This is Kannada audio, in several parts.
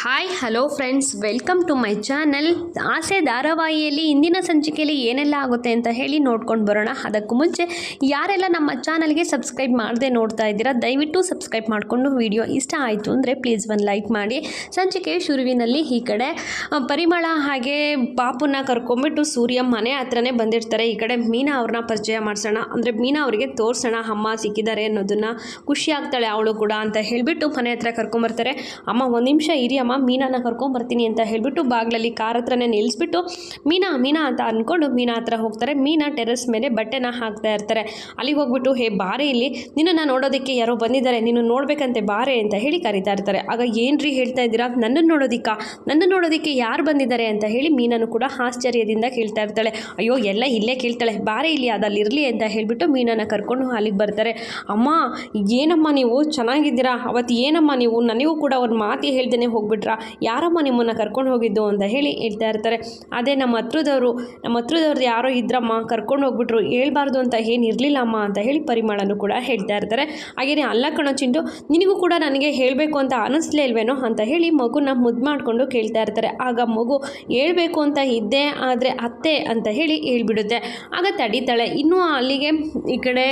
Hi hello friends welcome to my channel Aase ಧಾರಾವಾಹಿಯಲ್ಲಿ ಇಂದಿನ ಸಂಚಿಕೆಯಲ್ಲಿ ಏನೆಲ್ಲ ಆಗುತ್ತೆ ಅಂತ ಹೇಳಿ ನೋಡ್ಕೊಂಡು ಬರೋಣ. ಅದಕ್ಕೂ ಮುಂಚೆ ಯಾರೆಲ್ಲ ನಮ್ಮ ಚಾನಲ್ಗೆ ಸಬ್ಸ್ಕ್ರೈಬ್ ಮಾಡದೆ ನೋಡ್ತಾ ಇದ್ದೀರಾ, ದಯವಿಟ್ಟು ಸಬ್ಸ್ಕ್ರೈಬ್ ಮಾಡಿಕೊಂಡು ವಿಡಿಯೋ ಇಷ್ಟ ಆಯಿತು ಅಂದರೆ ಪ್ಲೀಸ್ ಒಂದು ಲೈಕ್ ಮಾಡಿ. ಸಂಚಿಕೆ ಶುರುವಿನಲ್ಲಿ ಈ ಕಡೆ ಪರಿಮಳ ಹಾಗೆ ಪಾಪುನ ಕರ್ಕೊಂಬಿಟ್ಟು ಸೂರ್ಯ ಮನೆ ಹತ್ರನೇ ಬಂದಿರ್ತಾರೆ. ಈ ಕಡೆ ಮೀನಾ ಅವ್ರನ್ನ ಪರಿಚಯ ಮಾಡಿಸೋಣ. ಅಂದರೆ ಮೀನಾ ಅವರಿಗೆ ತೋರಿಸೋಣ ಅಮ್ಮ ಸಿಕ್ಕಿದ್ದಾರೆ ಅನ್ನೋದನ್ನು. ಖುಷಿ ಆಗ್ತಾಳೆ ಅವಳು ಕೂಡ ಅಂತ ಹೇಳಿಬಿಟ್ಟು ಮನೆ ಹತ್ರ ಕರ್ಕೊಂಬರ್ತಾರೆ ಅಮ್ಮ, ಒಂದು ನಿಮಿಷ ಇರಿ ಅಮ್ಮ ಮೀನಾನ ಕರ್ಕೊಂಬರ್ತೀನಿ ಅಂತ ಹೇಳಿಬಿಟ್ಟು ಬಾಗಿಲಲ್ಲಿ ಕಾರ್ ಹತ್ರನೇ ನಿಲ್ಲಿಸ್ಬಿಟ್ಟು ಮೀನಾ ಮೀನಾ ಅಂತ ಅಂದ್ಕೊಂಡು ಮೀನಾ ಹತ್ರ ಹೋಗ್ತಾರೆ. ಮೀನಾ ಟೆರೆಸ್ ಮೇಲೆ ಬಟ್ಟೆನ ಹಾಕ್ತಾ ಇರ್ತಾರೆ. ಅಲ್ಲಿಗೆ ಹೋಗ್ಬಿಟ್ಟು, ಹೇ ಬಾರೆ ಇಲ್ಲಿ, ನಿನ್ನನ್ನು ನೋಡೋದಕ್ಕೆ ಯಾರೋ ಬಂದಿದ್ದಾರೆ. ನೀನು ನೋಡಬೇಕಂತೆ ಬಾರೆ ಅಂತ ಹೇಳಿ ಕರೀತಾ ಇರ್ತಾರೆ. ಆಗ ಏನ್ರಿ ಹೇಳ್ತಾ ಇದ್ದೀರಾ? ನನ್ನನ್ನು ನೋಡೋದಿಕ್ಕ? ನನ್ನನ್ನು ನೋಡೋದಕ್ಕೆ ಯಾರು ಬಂದಿದ್ದಾರೆ? ಅಂತ ಹೇಳಿ ಮೀನನ್ನು ಕೂಡ ಆಶ್ಚರ್ಯದಿಂದ ಕೇಳ್ತಾ ಇರ್ತಾಳೆ. ಅಯ್ಯೋ, ಎಲ್ಲ ಇಲ್ಲೇ ಕೇಳ್ತಾಳೆ. ಬಾರೆ ಇಲ್ಲಿ ಅದಲ್ಲಿ ಇರಲಿ ಅಂತ ಹೇಳಿಬಿಟ್ಟು ಮೀನನ್ನು ಕರ್ಕೊಂಡು ಅಲ್ಲಿಗೆ ಬರ್ತಾರೆ. ಅಮ್ಮ, ಏನಮ್ಮ ನೀವು? ಚೆನ್ನಾಗಿದ್ದೀರಾ? ಅವತ್ತು ಏನಮ್ಮ ನೀವು? ನನಗೂ ಕೂಡ ಒಂದು ಮಾತು ಹೇಳ್ದೇನೆ ಹೋಗ್ಬಿಟ್ರಾ ಯಾರಮ್ಮ ನಿಮ್ಮನ್ನು ಕರ್ಕೊಂಡು ಹೋಗಿದ್ದು ಅಂತ ಹೇಳಿ ಹೇಳ್ತಾ ಇರ್ತಾರೆ. ಅದೇ ನಮ್ಮ ಹತ್ರದವರು, ನಮ್ಮ ಹತ್ರದವ್ರದ್ದು ಯಾರೋ ಇದ್ರಮ್ಮ ಕರ್ಕೊಂಡು ಹೋಗ್ಬಿಟ್ರು, ಹೇಳ್ಬಾರ್ದು ಅಂತ ಏನು ಇರಲಿಲ್ಲ ಅಮ್ಮ ಅಂತ ಹೇಳಿ ಪರಿಮಳನು ಕೂಡ ಹೇಳ್ತಾ ಇರ್ತಾರೆ. ಹಾಗೆಯೇ ಅಲ್ಲ ಕಣೋ ಚಿಂಟು, ನಿನಗೂ ಕೂಡ ನನಗೆ ಹೇಳಬೇಕು ಅಂತ ಅನ್ನಿಸ್ಲೇ ಇಲ್ವೇನೋ ಅಂತ ಹೇಳಿ ಮಗುನ ಮುದ್ದು ಮಾಡಿಕೊಂಡು ಕೇಳ್ತಾ ಇರ್ತಾರೆ. ಆಗ ಮಗು, ಹೇಳಬೇಕು ಅಂತ ಇದ್ದೆ, ಆದರೆ ಅತ್ತೆ, ಅಂತ ಹೇಳಿ ಹೇಳ್ಬಿಡುತ್ತೆ. ಆಗ ತಡೀತಾಳೆ. ಇನ್ನೂ ಅಲ್ಲಿಗೆ ಈ ಕಡೆ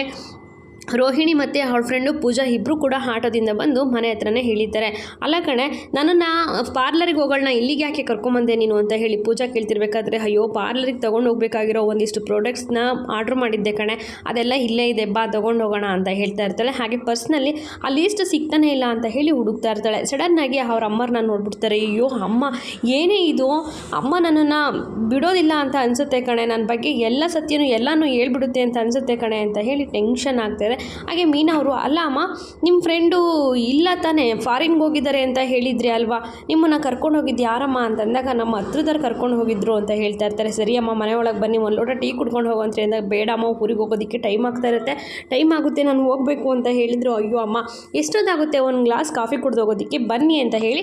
ರೋಹಿಣಿ ಮತ್ತು ಅವಳ ಫ್ರೆಂಡು ಪೂಜಾ ಇಬ್ಬರು ಕೂಡ ಆಟೋದಿಂದ ಬಂದು ಮನೆ ಹತ್ರನೇ ಹೇಳಿದ್ದಾರೆ. ಅಲ್ಲ ಕಣೆ, ನನ್ನನ್ನು ಪಾರ್ಲರಿಗೆ ಹೋಗೋಣ ಇಲ್ಲಿಗೆ ಯಾಕೆ ಕರ್ಕೊಂಬಂದೆ ನೀನು ಅಂತ ಹೇಳಿ ಪೂಜಾ ಕೇಳ್ತಿರ್ಬೇಕಾದ್ರೆ, ಅಯ್ಯೋ ಪಾರ್ಲರಿಗೆ ತೊಗೊಂಡು ಹೋಗಬೇಕಾಗಿರೋ ಒಂದಿಷ್ಟು ಪ್ರಾಡಕ್ಟ್ಸ್ನ ಆರ್ಡ್ರ್ ಮಾಡಿದ್ದೆ ಕಣೆ. ಅದೆಲ್ಲ ಇಲ್ಲೇ ಇದೆ, ಬಾ, ತೊಗೊಂಡು ಹೋಗೋಣ ಅಂತ ಹೇಳ್ತಾ ಇರ್ತಾಳೆ. ಹಾಗೆ ಪರ್ಸ್ನಲ್ಲಿ ಆ ಲೀಸ್ಟ್ ಸಿಗ್ತಾನೆ ಇಲ್ಲ ಅಂತ ಹೇಳಿ ಹುಡುಕ್ತಾ ಇರ್ತಾಳೆ. ಸಡನ್ನಾಗಿ ಅವ್ರ ಅಮ್ಮರನ್ನ ನೋಡ್ಬಿಡ್ತಾರೆ, ಅಯ್ಯೋ, ಅಮ್ಮ, ಏನೇ ಇದು? ಅಮ್ಮ ನನ್ನನ್ನು ಬಿಡೋದಿಲ್ಲ ಅಂತ ಅನಿಸುತ್ತೆ ಕಣೆ. ನನ್ನ ಬಗ್ಗೆ ಎಲ್ಲ ಸತ್ಯನೂ ಎಲ್ಲನೂ ಹೇಳ್ಬಿಡುತ್ತೆ ಅಂತ ಅನಿಸುತ್ತೆ ಕಣೆ ಅಂತ ಹೇಳಿ ಟೆನ್ಷನ್ ಹಾಗೆ ಮೀನಾ ಅವರು, ಅಲ್ಲ ಅಮ್ಮ ನಿಮ್ಮ ಫ್ರೆಂಡು ಇಲ್ಲ ತಾನೇ ಫಾರಿನ್ಗೆ ಹೋಗಿದ್ದಾರೆ ಅಂತ ಹೇಳಿದ್ರಿ ಅಲ್ವಾ? ನಿಮ್ಮನ್ನು ಕರ್ಕೊಂಡು ಹೋಗಿದ್ದು ಯಾರಮ್ಮ? ಅಂತಂದಾಗ ನಮ್ಮ ಹತ್ರದವ್ರು ಕರ್ಕೊಂಡು ಹೋಗಿದ್ರು ಅಂತ ಹೇಳ್ತಾ ಇರ್ತಾರೆ. ಸರಿ ಅಮ್ಮ ಬನ್ನಿ, ಒಂದು ಲೋಟ ಟೀ ಕುಡ್ಕೊಂಡು ಹೋಗಂತ್ರಿ ಅಂದಾಗ ಬೇಡಮ್ಮ ಊರಿಗೆ ಹೋಗೋದಕ್ಕೆ ಟೈಮ್ ಆಗ್ತಾ ಇರುತ್ತೆ. ಟೈಮ್ ಆಗುತ್ತೆ, ನಾನು ಹೋಗಬೇಕು ಅಂತ ಹೇಳಿದರು. ಅಯ್ಯೋ ಅಮ್ಮ, ಎಷ್ಟೊತ್ತಾಗುತ್ತೆ, ಒಂದು ಗ್ಲಾಸ್ ಕಾಫಿ ಕುಡ್ದು ಹೋಗೋದಕ್ಕೆ? ಬನ್ನಿ ಅಂತ ಹೇಳಿ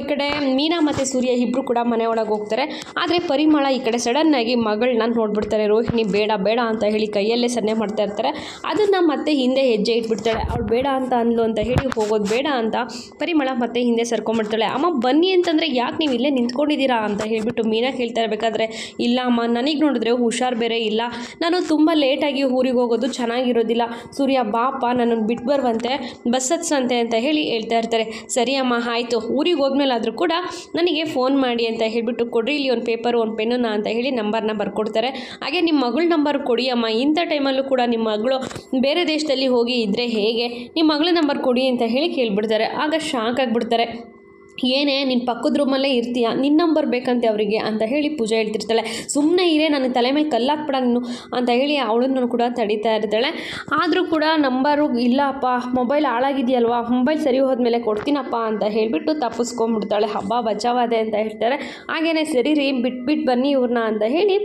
ಈ ಕಡೆ ಮೀನಾ ಮತ್ತು ಸೂರ್ಯ ಇಬ್ಬರು ಕೂಡ ಮನೆ ಹೋಗ್ತಾರೆ. ಆದರೆ ಪರಿಮಳ ಈ ಕಡೆ ಸಡನ್ನಾಗಿ ಮಗಳನ್ನ ನೋಡ್ಬಿಡ್ತಾರೆ. ರೋಹಿಣಿ, ಬೇಡ ಬೇಡ ಅಂತ ಹೇಳಿ ಕೈಯಲ್ಲೇ ಸನ್ನೆ ಮಾಡ್ತಾ ಇರ್ತಾರೆ. ಅದನ್ನು ಮತ್ತೆ ಹಿಂದೆ ಹೆಜ್ಜೆ ಇಟ್ಬಿಡ್ತಾಳೆ. ಅವ್ಳು ಬೇಡ ಅಂತ ಅಂದ್ಲು ಅಂತ ಹೇಳಿ ಹೋಗೋದು ಬೇಡ ಅಂತ ಪರಿಮಳ ಮತ್ತೆ ಹಿಂದೆ ಸರ್ಕೊಂಡ್ಬಿಡ್ತಾಳೆ. ಅಮ್ಮ, ಬನ್ನಿ ಅಂತಂದರೆ ಯಾಕೆ ನೀವು ಇಲ್ಲೇ ನಿಂತ್ಕೊಂಡಿದ್ದೀರಾ? ಅಂತ ಹೇಳಿಬಿಟ್ಟು ಮೀನಾ ಕೇಳ್ತಾ ಇರಬೇಕಾದ್ರೆ, ಇಲ್ಲ ಅಮ್ಮ, ನನಗೆ ನೋಡಿದ್ರೆ ಹುಷಾರು ಬೇರೆ ಇಲ್ಲ. ನಾನು ತುಂಬ ಲೇಟಾಗಿ ಊರಿಗೆ ಹೋಗೋದು ಚೆನ್ನಾಗಿರೋದಿಲ್ಲ. ಸೂರ್ಯ ಬಾಪ ನನ್ನನ್ನು ಬಿಟ್ಟು ಬರುವಂತೆ, ಬಸ್ ಹತ್ಸಂತೆ ಅಂತ ಹೇಳಿ ಹೇಳ್ತಾ ಇರ್ತಾರೆ. ಸರಿ ಅಮ್ಮ, ಆಯಿತು. ಊರಿಗೆ ಹೋದ್ಮೇಲೆ ಆದರೂ ಕೂಡ ನನಗೆ ಫೋನ್ ಮಾಡಿ ಅಂತ ಹೇಳಿಬಿಟ್ಟು ಕೊಡ್ರಿ. ಇಲ್ಲಿ ಒಂದು ಪೇಪರ್, ಒಂದು ಪೆನ್ನನ್ನ ಅಂತ ಹೇಳಿ ನಂಬರ್ನ ಬರ್ಕೊಡ್ತಾರೆ. ಹಾಗೆ ನಿಮ್ಮ ಮಗಳ ನಂಬರ್ ಕೊಡಿ ಅಮ್ಮ. ಇಂಥ ಟೈಮಲ್ಲೂ ಕೂಡ ನಿಮ್ಮ ಮಗಳು ಬೇರೆ ದೇಶದಲ್ಲಿ ಹೋಗಿ ಇದ್ದರೆ ಹೇಗೆ? ನಿಮ್ಮ ಮಗಳ ನಂಬರ್ ಕೊಡಿ ಅಂತ ಹೇಳಿ ಕೇಳಿಬಿಡ್ತಾರೆ. ಆಗ ಶಾಕ್ ಆಗಿಬಿಡ್ತಾರೆ. ಏನೇ ನಿನ್ನ ಪಕ್ಕದ ರೂಮಲ್ಲೇ ಇರ್ತೀಯ? ನಿನ್ನ ನಂಬರ್ ಬೇಕಂತೆ ಅವರಿಗೆ ಅಂತ ಹೇಳಿ ಪೂಜಾ ಹೇಳ್ತಿರ್ತಾಳೆ. ಸುಮ್ಮನೆ ಇರೇ, ನನ್ನ ತಲೆ ಮೇಲೆ ಕಲ್ಲಾಕ್ಬಿಡ ನೀನು ಅಂತ ಹೇಳಿ ಅವಳನ್ನು ಕೂಡ ತಡೀತಾ ಇರ್ತಾಳೆ. ಆದರೂ ಕೂಡ ನಂಬರು ಇಲ್ಲಪ್ಪ ಮೊಬೈಲ್ ಹಾಳಾಗಿದೆಯಲ್ವಾ? ಮೊಬೈಲ್ ಸರಿ ಹೋದ್ಮೇಲೆ ಕೊಡ್ತೀನಪ್ಪ ಅಂತ ಹೇಳಿಬಿಟ್ಟು ತಪ್ಪಿಸ್ಕೊಂಡ್ಬಿಡ್ತಾಳೆ. ಹಬ್ಬ ಬಚಾವಾದೆ ಅಂತ ಹೇಳ್ತಾರೆ. ಹಾಗೇನೆ ಸರಿ ರೀ ಬಿಟ್ಬಿಟ್ಟು ಬನ್ನಿ ಇವ್ರನ್ನ ಅಂತ ಹೇಳಿ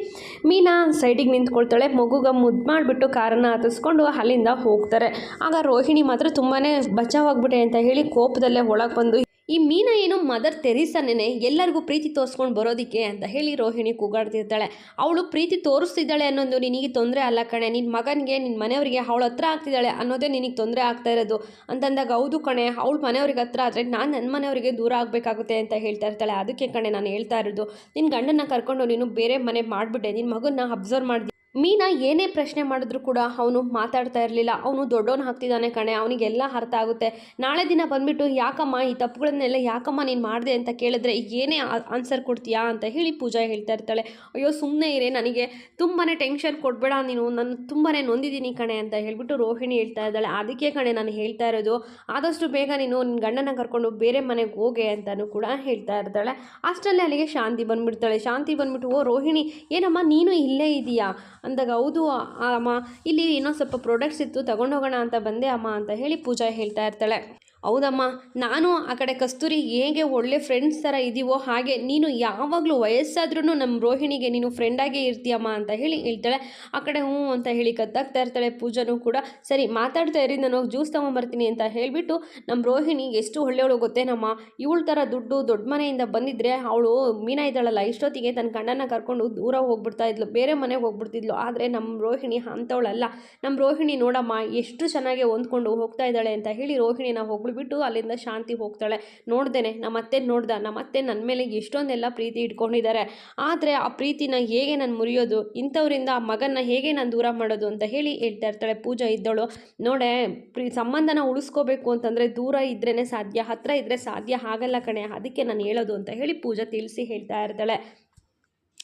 ಮೀನಾ ಸೈಡಿಗೆ ನಿಂತ್ಕೊಳ್ತಾಳೆ. ಮಗುಗ ಮುದ್ದು ಮಾಡಿಬಿಟ್ಟು ಕಾರನ್ನು ಹತ್ತಿಸ್ಕೊಂಡು ಅಲ್ಲಿಂದ ಹೋಗ್ತಾರೆ. ಆಗ ರೋಹಿಣಿ ಮಾತ್ರ ತುಂಬಾ ಬಚಾವಾಗ್ಬಿಟ್ಟೆ ಅಂತ ಹೇಳಿ ಕೋಪದಲ್ಲೇ ಒಳಗೆ ಬಂದು ಈ ಮೀನ ಏನು ಮದರ್ ತೆರೀಸನೇನೆ ಎಲ್ಲರಿಗೂ ಪ್ರೀತಿ ತೋರಿಸ್ಕೊಂಡು ಬರೋದಕ್ಕೆ ಅಂತ ಹೇಳಿ ರೋಹಿಣಿ ಕೂಗಾಡ್ತಿರ್ತಾಳೆ. ಅವಳು ಪ್ರೀತಿ ತೋರಿಸ್ತಿದ್ದಾಳೆ ಅನ್ನೋದು ನಿನಗೆ ತೊಂದರೆ ಅಲ್ಲ ಕಣೆ. ನಿನ್ನ ಮಗನಿಗೆ ನಿನ್ನ ಮನೆಯವರಿಗೆ ಅವಳ ಹತ್ರ ಆಗ್ತಿದ್ದಾಳೆ ಅನ್ನೋದೇ ನಿನಗೆ ತೊಂದರೆ ಆಗ್ತಾ ಇರೋದು. ಅಂತಂದಾಗ ಹೌದು ಕಣೆ, ಅವಳು ಮನೆಯವ್ರಿಗೆ ಹತ್ರ ಆದರೆ ನಾನು ನನ್ನ ಮನೆಯವರಿಗೆ ದೂರ ಆಗಬೇಕಾಗುತ್ತೆ ಅಂತ ಹೇಳ್ತಾ ಇರ್ತಾಳೆ. ಅದಕ್ಕೆ ಕಣೆ ನಾನು ಹೇಳ್ತಾ ಇರೋದು ನಿನ್ನ ಗಂಡನ್ನ ಕರ್ಕೊಂಡು ನೀನು ಬೇರೆ ಮನೆ ಮಾಡಿಬಿಟ್ಟೆ ನಿನ್ನ ಮಗನ್ನ ಅಬ್ಸರ್ವ್ ಮಾಡಿ ಮೀನಾ ಏನೇ ಪ್ರಶ್ನೆ ಮಾಡಿದ್ರು ಕೂಡ ಅವನು ಮಾತಾಡ್ತಾ ಇರಲಿಲ್ಲ. ಅವನು ದೊಡ್ಡವನು ಹಾಕ್ತಿದ್ದಾನೆ ಕಣೆ, ಅವನಿಗೆಲ್ಲ ಅರ್ಥ ಆಗುತ್ತೆ. ನಾಳೆ ದಿನ ಬಂದ್ಬಿಟ್ಟು, ಯಾಕಮ್ಮ ಈ ತಪ್ಪುಗಳನ್ನೆಲ್ಲ ಯಾಕಮ್ಮ ನೀನು ಮಾಡಿದೆ ಅಂತ ಕೇಳಿದ್ರೆ ಏನೇ ಆನ್ಸರ್ ಕೊಡ್ತೀಯಾ ಅಂತ ಹೇಳಿ ಪೂಜಾ ಹೇಳ್ತಾ ಇರ್ತಾಳೆ. ಅಯ್ಯೋ ಸುಮ್ಮನೆ ಇರೇ, ನನಗೆ ತುಂಬಾ ಟೆನ್ಷನ್ ಕೊಡಬೇಡ, ನೀನು ನಾನು ತುಂಬಾ ನೊಂದಿದ್ದೀನಿ ಕಣೆ ಅಂತ ಹೇಳಿಬಿಟ್ಟು ರೋಹಿಣಿ ಹೇಳ್ತಾ ಇದ್ದಾಳೆ. ಅದಕ್ಕೆ ಕಣೆ ನಾನು ಹೇಳ್ತಾ ಇರೋದು, ಆದಷ್ಟು ಬೇಗ ನೀನು ನಿನ್ನ ಗಂಡನ ಕರ್ಕೊಂಡು ಬೇರೆ ಮನೆಗೆ ಹೋಗೆ ಅಂತಲೂ ಕೂಡ ಹೇಳ್ತಾ ಇರ್ತಾಳೆ. ಅಷ್ಟರಲ್ಲಿ ಅಲ್ಲಿಗೆ ಶಾಂತಿ ಬಂದುಬಿಡ್ತಾಳೆ. ಶಾಂತಿ ಬಂದ್ಬಿಟ್ಟು, ಓ ರೋಹಿಣಿ, ಏನಮ್ಮ ನೀನು ಇಲ್ಲೇ ಇದೆಯಾ? ಅಂದಾಗ ಹೌದು ಅಮ್ಮ. ಇಲ್ಲಿ ಇನ್ನೊಂದು ಸ್ವಲ್ಪ ಪ್ರಾಡಕ್ಟ್ಸ್ ಇತ್ತು ತಗೊಂಡೋಗೋಣ ಅಂತ ಬಂದೆ ಅಮ್ಮ ಅಂತ ಹೇಳಿ ಪೂಜಾ ಹೇಳ್ತಾ ಇರ್ತಾಳೆ. ಹೌದಮ್ಮ, ನಾನು ಆ ಕಡೆ ಕಸ್ತೂರಿ ಹೇಗೆ ಒಳ್ಳೆ ಫ್ರೆಂಡ್ಸ್ ಥರ ಇದೀವೋ ಹಾಗೆ ನೀನು ಯಾವಾಗಲೂ ವಯಸ್ಸಾದ್ರೂ ನಮ್ಮ ರೋಹಿಣಿಗೆ ನೀನು ಫ್ರೆಂಡಾಗೇ ಇರ್ತೀಯಮ್ಮ ಅಂತ ಹೇಳಿ ಹೇಳ್ತಾಳೆ. ಆ ಕಡೆ ಹ್ಞೂ ಅಂತ ಹೇಳಿ ಕದ್ದಾಗ್ತಾ ಇರ್ತಾಳೆ ಪೂಜಾನೂ ಕೂಡ. ಸರಿ, ಮಾತಾಡ್ತಾ ಇರಿ, ನಾನು ಜ್ಯೂಸ್ ತೊಗೊಂಬರ್ತೀನಿ ಅಂತ ಹೇಳಿಬಿಟ್ಟು ನಮ್ಮ ರೋಹಿಣಿ ಎಷ್ಟು ಒಳ್ಳೆಯವಳು ಗೊತ್ತೇನಮ್ಮ? ಇವಳ ಥರ ದುಡ್ಡು ದೊಡ್ಡ ಮನೆಯಿಂದ ಬಂದಿದ್ದರೆ ಅವಳು ಮೀನ ಇದ್ದಾಳಲ್ಲ, ಇಷ್ಟೊತ್ತಿಗೆ ತನ್ನ ಗಂಡನ ಕರ್ಕೊಂಡು ದೂರ ಹೋಗ್ಬಿಡ್ತಾ ಇದ್ಲು, ಬೇರೆ ಮನೆಗೆ ಹೋಗ್ಬಿಡ್ತಿದ್ಲು. ಆದರೆ ನಮ್ಮ ರೋಹಿಣಿ ಅಂಥವಳಲ್ಲ. ನಮ್ಮ ರೋಹಿಣಿ ನೋಡಮ್ಮ, ಎಷ್ಟು ಚೆನ್ನಾಗಿ ಹೊಂದ್ಕೊಂಡು ಹೋಗ್ತಾ ಇದ್ದಾಳೆ ಅಂತ ಹೇಳಿ ರೋಹಿಣಿನ ಹೋಗ್ಬಿಟ್ಟು ಹೋಗ್ಬಿಡ್ಬಿಟ್ಟು ಅಲ್ಲಿಂದ ಶಾಂತಿ ಹೋಗ್ತಾಳೆ. ನೋಡ್ದೇನೆ ನಮ್ಮ ಅತ್ತೆ ನೋಡ್ದ ನಮ್ಮ ಅತ್ತೆ ನನ್ನ ಮೇಲೆ ಎಷ್ಟೊಂದೆಲ್ಲ ಪ್ರೀತಿ ಇಟ್ಕೊಂಡಿದ್ದಾರೆ ಆದರೆ ಆ ಪ್ರೀತಿನ ಹೇಗೆ ನಾನು ಮುರಿಯೋದು, ಇಂಥವರಿಂದ ಆ ಮಗನ್ನ ಹೇಗೆ ನಾನು ದೂರ ಮಾಡೋದು ಅಂತ ಹೇಳಿ ಹೇಳ್ತಾ ಇರ್ತಾಳೆ ಪೂಜಾ ಇದ್ದವಳು ನೋಡೆ, ಪ್ರೀ, ಸಂಬಂಧನ ಉಳಿಸ್ಕೋಬೇಕು ಅಂತಂದರೆ ದೂರ ಇದ್ರೇ ಸಾಧ್ಯ ಹತ್ತಿರ ಇದ್ದರೆ ಸಾಧ್ಯ ಆಗಲ್ಲ ಕಣೆ, ಅದಕ್ಕೆ ನಾನು ಹೇಳೋದು ಅಂತ ಹೇಳಿ ಪೂಜಾ ತಿಳಿಸಿ ಹೇಳ್ತಾ ಇರ್ತಾಳೆ.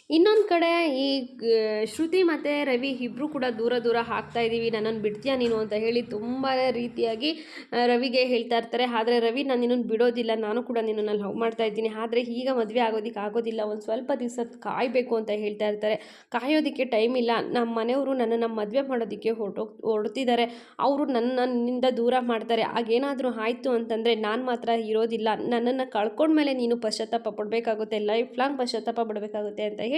ಇನ್ನೊಂದು ಕಡೆ ಈ ಶ್ರುತಿ ಮತ್ತು ರವಿ ಇಬ್ಬರು ಕೂಡ ದೂರ ದೂರ ಹಾಕ್ತಾ ಇದ್ದೀವಿ ನನ್ನನ್ನು ಬಿಡ್ತೀಯಾ ನೀನು ಅಂತ ಹೇಳಿ ತುಂಬ ರೀತಿಯಾಗಿ ರವಿಗೆ ಹೇಳ್ತಾ ಇರ್ತಾರೆ. ಆದರೆ ರವಿ ನಾನು ನಿನ್ನನ್ನು ಬಿಡೋದಿಲ್ಲ, ನಾನು ಕೂಡ ನಿನ್ನನ್ನು ಲವ್ ಮಾಡ್ತಾ ಇದ್ದೀನಿ. ಆದರೆ ಈಗ ಮದುವೆ ಆಗೋದಕ್ಕೆ ಆಗೋದಿಲ್ಲ, ಒಂದು ಸ್ವಲ್ಪ ದಿವಸ ಕಾಯಬೇಕು ಅಂತ ಹೇಳ್ತಾ ಇರ್ತಾರೆ. ಕಾಯೋದಕ್ಕೆ ಟೈಮ್ ಇಲ್ಲ. ನಮ್ಮ ಮನೆಯವರು ನನ್ನನ್ನು ಮದುವೆ ಮಾಡೋದಕ್ಕೆ ಹೊರಟೋಗ್ ಹೊರಡ್ತಿದ್ದಾರೆ ಅವರು ನನ್ನ ನನ್ನಿಂದ ದೂರ ಮಾಡ್ತಾರೆ. ಆಗೇನಾದರೂ ಆಯಿತು ಅಂತಂದರೆ ನಾನು ಮಾತ್ರ ಇರೋದಿಲ್ಲ. ನನ್ನನ್ನು ಕಳ್ಕೊಂಡ್ಮೇಲೆ ನೀನು ಪಶ್ಚಾತ್ತಾಪ ಪಡಬೇಕಾಗುತ್ತೆ ಲೈಫ್ ಲಾಂಗ್ ಪಶ್ಚಾತ್ತಾಪ ಪಡಬೇಕಾಗುತ್ತೆ ಅಂತ ಹೇಳಿ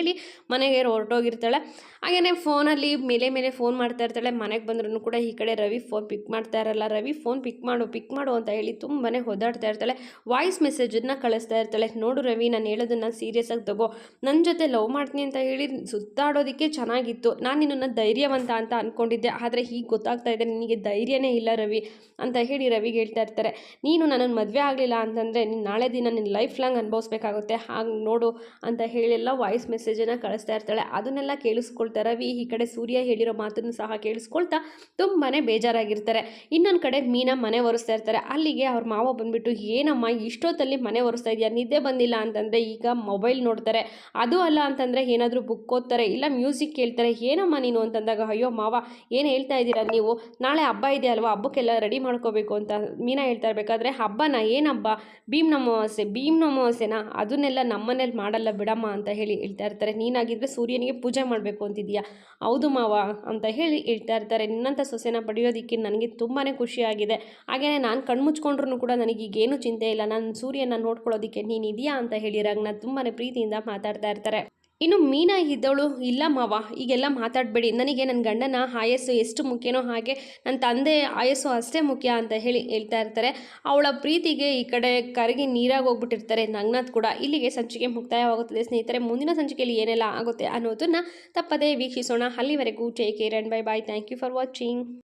ಮನೆಗೆ ಹೊರಟೋಗಿರ್ತಾಳೆ. ಹಾಗೆಯೇ ಫೋನಲ್ಲಿ ಮೇಲೆ ಮೇಲೆ ಫೋನ್ ಮಾಡ್ತಾ ಇರ್ತಾಳೆ. ಮನೆಗೆ ಬಂದ್ರೂ ಕೂಡ ಈ ಕಡೆ ರವಿ ಫೋನ್ ಪಿಕ್ ಮಾಡ್ತಾ ಇರಲ್ಲ. ರವಿ ಫೋನ್ ಪಿಕ್ ಮಾಡು ಪಿಕ್ ಮಾಡು ಅಂತ ಹೇಳಿ ತುಂಬಾ ಓದಾಡ್ತಾ ಇರ್ತಾಳೆ. ವಾಯ್ಸ್ ಮೆಸೇಜನ್ನು ಕಳಿಸ್ತಾ ಇರ್ತಾಳೆ. ನೋಡು ರವಿ, ನಾನು ಹೇಳೋದನ್ನು ಸೀರಿಯಸ್ ಆಗಿ ತಗೋ. ನನ್ನ ಜೊತೆ ಲವ್ ಮಾಡ್ತೀನಿ ಅಂತ ಹೇಳಿ ಸುತ್ತಾಡೋದಕ್ಕೆ ಚೆನ್ನಾಗಿತ್ತು. ನಾನು ನಿನ್ನನ್ನು ಧೈರ್ಯವಂತ ಅಂತ ಅಂದ್ಕೊಂಡಿದ್ದೆ ಆದರೆ ಹೀಗೆ ಗೊತ್ತಾಗ್ತಾ ಇದೆ. ನಿನಗೆ ಧೈರ್ಯನೇ ಇಲ್ಲ ರವಿ ಅಂತ ಹೇಳಿ ರವಿಗೆ ಹೇಳ್ತಾ ಇರ್ತಾರೆ. ನೀನು ನನ್ನನ್ನು ಮದುವೆ ಆಗಲಿಲ್ಲ ಅಂತಂದರೆ ನೀನು ನಾಳೆ ದಿನ ನಿನ್ನ ಲೈಫ್ ಲಾಂಗ್ ಅನುಭವಿಸ್ಬೇಕಾಗುತ್ತೆ. ಹಾಗೆ ನೋಡು ಅಂತ ಹೇಳಿಲ್ಲ ವಾಯ್ಸ್ ಮೆಸೇಜನ್ನು ಕಳಿಸ್ತಾ ಇರ್ತಾಳೆ. ಅದನ್ನೆಲ್ಲ ಕೇಳಿಸ್ಕೊಳ್ತಾ ರವಿ ಈ ಕಡೆ ಸೂರ್ಯ ಹೇಳಿರೋ ಮಾತನ್ನು ಸಹ ಕೇಳಿಸ್ಕೊಳ್ತಾ ತುಂಬಾ ಬೇಜಾರಾಗಿರ್ತಾರೆ. ಇನ್ನೊಂದು ಕಡೆ ಮೀನಾ ಮನೆ ಒರೆಸ್ತಾ ಇರ್ತಾರೆ. ಅಲ್ಲಿಗೆ ಅವ್ರ ಮಾವ ಬಂದ್ಬಿಟ್ಟು, ಏನಮ್ಮ, ಇಷ್ಟೊತ್ತಲ್ಲಿ ಮನೆ ಒರೆಸ್ತಾ ಇದೆಯಾ? ನಿದ್ದೆ ಬಂದಿಲ್ಲ ಅಂತಂದರೆ ಈಗ ಮೊಬೈಲ್ ನೋಡ್ತಾರೆ. ಅದು ಅಲ್ಲ ಅಂತಂದರೆ ಏನಾದರೂ ಬುಕ್ ಓದ್ತಾರೆ. ಇಲ್ಲ ಮ್ಯೂಸಿಕ್ ಕೇಳ್ತಾರೆ. ಏನಮ್ಮ ನೀನು? ಅಂತಂದಾಗ, ಅಯ್ಯೋ ಮಾವ, ಏನು ಹೇಳ್ತಾ ಇದ್ದೀರಾ ನೀವು? ನಾಳೆ ಹಬ್ಬ ಇದೆ ಅಲ್ವಾ? ಹಬ್ಬಕ್ಕೆಲ್ಲ ರೆಡಿ ಮಾಡ್ಕೋಬೇಕು ಅಂತ ಮೀನಾ ಹೇಳ್ತಾ ಇರಬೇಕಾದ್ರೆ ಹಬ್ಬನ ಏನು ಹಬ್ಬ ಭೀಮ್ ಅಮಾವಾಸ್ಯೆ ಭೀಮ್ ಅಮಾವಾಸ್ಯೆನಾ? ಅದನ್ನೆಲ್ಲ ನಮ್ಮನೇಲಿ ಮಾಡಲ್ಲ ಬಿಡಮ್ಮ ಅಂತ ಹೇಳಿ ಹೇಳ್ತಾ ಇರ್ತಾರೆ. ನೀನಾಗಿದ್ದರೆ ಸೂರ್ಯನಿಗೆ ಪೂಜೆ ಮಾಡಬೇಕು ಅಂತಿದೀಯಾ ಹೌದು ಮಾವ ಅಂತ ಹೇಳಿ ಹೇಳ್ತಾ ಇರ್ತಾರೆ. ನಿನ್ನಂಥ ಸೊಸೆನ ಪಡೆಯೋದಕ್ಕೆ ನನಗೆ ತುಂಬಾ ಖುಷಿಯಾಗಿದೆ. ಹಾಗೆಯೇ ನಾನು ಕಣ್ಮುಚ್ಕೊಂಡ್ರೂ ಕೂಡ ನನಗೀಗೇನು ಚಿಂತೆ ಇಲ್ಲ. ನಾನು ಸೂರ್ಯನ ನೋಡ್ಕೊಳ್ಳೋದಕ್ಕೆ ನೀನು ಇದೆಯಾ ಅಂತ ಹೇಳಿ ರಂಗನಾಥ್ ತುಂಬಾ ಪ್ರೀತಿಯಿಂದ ಮಾತಾಡ್ತಾ ಇರ್ತಾರೆ. ಇನ್ನು ಮೀನಾ ಇದ್ದವಳು, ಇಲ್ಲ ಮಾವ ಈಗೆಲ್ಲ ಮಾತಾಡಬೇಡಿ. ನನಗೆ ನನ್ನ ಗಂಡನ ಆಯಸ್ಸು ಎಷ್ಟು ಮುಖ್ಯನೋ ಹಾಗೆ ನನ್ನ ತಂದೆ ಆಯಸ್ಸು ಅಷ್ಟೇ ಮುಖ್ಯ ಅಂತ ಹೇಳಿ ಹೇಳ್ತಾ ಇರ್ತಾರೆ. ಅವಳ ಪ್ರೀತಿಗೆ ಈ ಕಡೆ ಕರಗಿ ನೀರಾಗಿ ಹೋಗ್ಬಿಟ್ಟಿರ್ತಾರೆ ನಂಗನಾಥ್ ಕೂಡ ಇಲ್ಲಿಗೆ ಸಂಚಿಕೆ ಮುಕ್ತಾಯವಾಗುತ್ತದೆ. ಸ್ನೇಹಿತರೆ, ಮುಂದಿನ ಸಂಚಿಕೆಯಲ್ಲಿ ಏನೆಲ್ಲ ಆಗುತ್ತೆ ಅನ್ನೋದನ್ನು ತಪ್ಪದೇ ವೀಕ್ಷಿಸೋಣ. ಅಲ್ಲಿವರೆಗೂ take care and bye bye thank you for watching